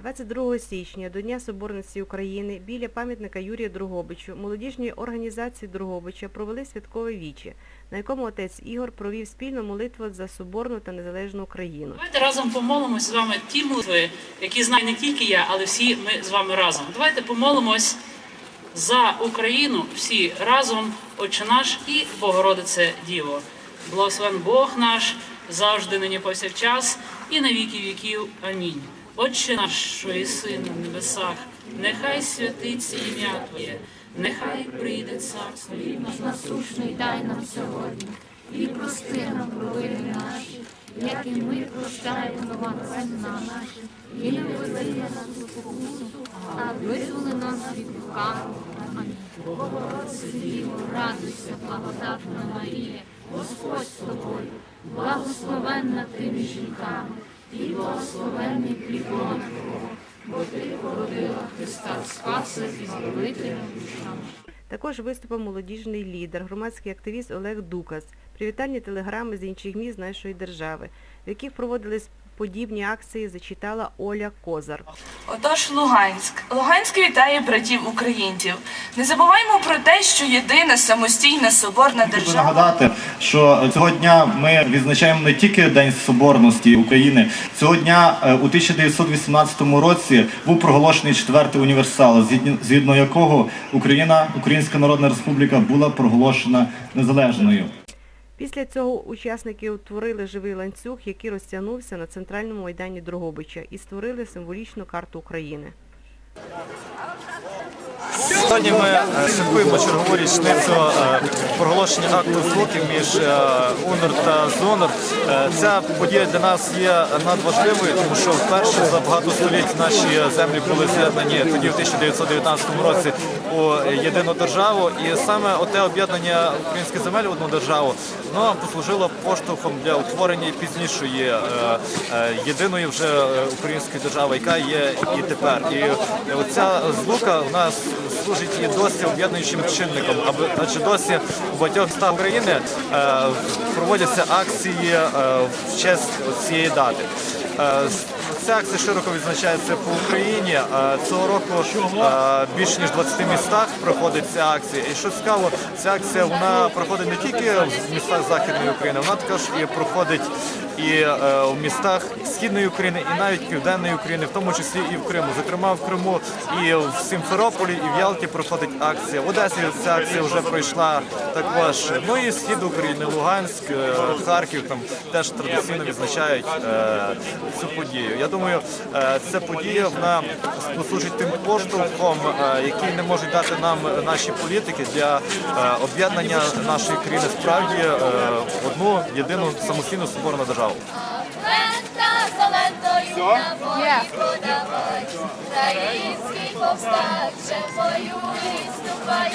22 січня до Дня Соборності України біля пам'ятника Юрія Дрогобичу молодіжні організації Дрогобича провели святкове віче, на якому отець Ігор провів спільну молитву за соборну та незалежну Україну. Давайте разом помолимось з вами ті молитви, які знаю не тільки я, але всі ми з вами разом. Давайте помолимось за Україну всі разом, Отче наш і Богородице Діво. Благословен Бог наш завжди, нині повсякчас і на віки віків. Амінь. Отче наш, що єси на небесах, нехай святиться ім'я Твоє, нехай прийде царство. Хліб наш насущний дай нам сьогодні, і прости нам провини наші, як і ми прощаємо винуватцям нашим, і не введи нас спокусу, а визволи нас від лукавого. Амінь. Богородице Діво, радуйся, благодатна Марія, Господь з тобою, благословенна ти жінками, і благословенний плідон Твого, бо ти породила Христа Спаса і Збавителя душам. Також виступив молодіжний лідер, громадський активіст Олег Дукас, привітальні телеграми з інших міст нашої держави, в яких проводились подібні акції, зачитала Оля Козар. Отож, Луганськ. Луганськ вітає братів українців. Не забуваймо про те, що єдина самостійна соборна держава. нагадати, що цього дня ми відзначаємо не тільки День Соборності України. Цього дня е, у 1918 році був проголошений четвертий універсал, згідно якого Україна, Українська Народна Республіка була проголошена незалежною. Після цього учасники утворили живий ланцюг, який розтягнувся на центральному майдані Дрогобича і створили символічну карту України. Сьогодні ми е, святкуємо чергову річницю е, проголошення акту злуки між е, УНР та ЗОНР. Ця подія для нас є надважливою, тому що вперше за багато століть наші землі були з'єднані тоді в 1919 році у єдину державу. І саме оте об'єднання українських земель в одну державу воно послужило поштовхом для утворення пізнішої єдиної вже української держави, яка є і тепер. І оця злука в нас служить і досі об'єднуючим чинником, адже досі у багатьох містах України е, проводяться акції е, в честь цієї дати. Е, Ця акція широко відзначається по Україні. Цього року більш ніж 20 містах проходить ця акція. І що цікаво, ця акція вона проходить не тільки в містах Західної України, вона також і проходить і е, в містах Східної України, і навіть Південної України, в тому числі і в Криму. Зокрема, в Криму і в Сімферополі, і в Ялті проходить акція. В Одесі ця акція вже пройшла також. Ну і схід України, Луганськ, е, Харків там теж традиційно відзначають е, цю подію. Я думаю, ця подія вона послужить тим поштовхом, який не можуть дати нам наші політики для об'єднання нашої країни справді одну єдину самостійну соборну державу. Подавай, Український воює, ступай,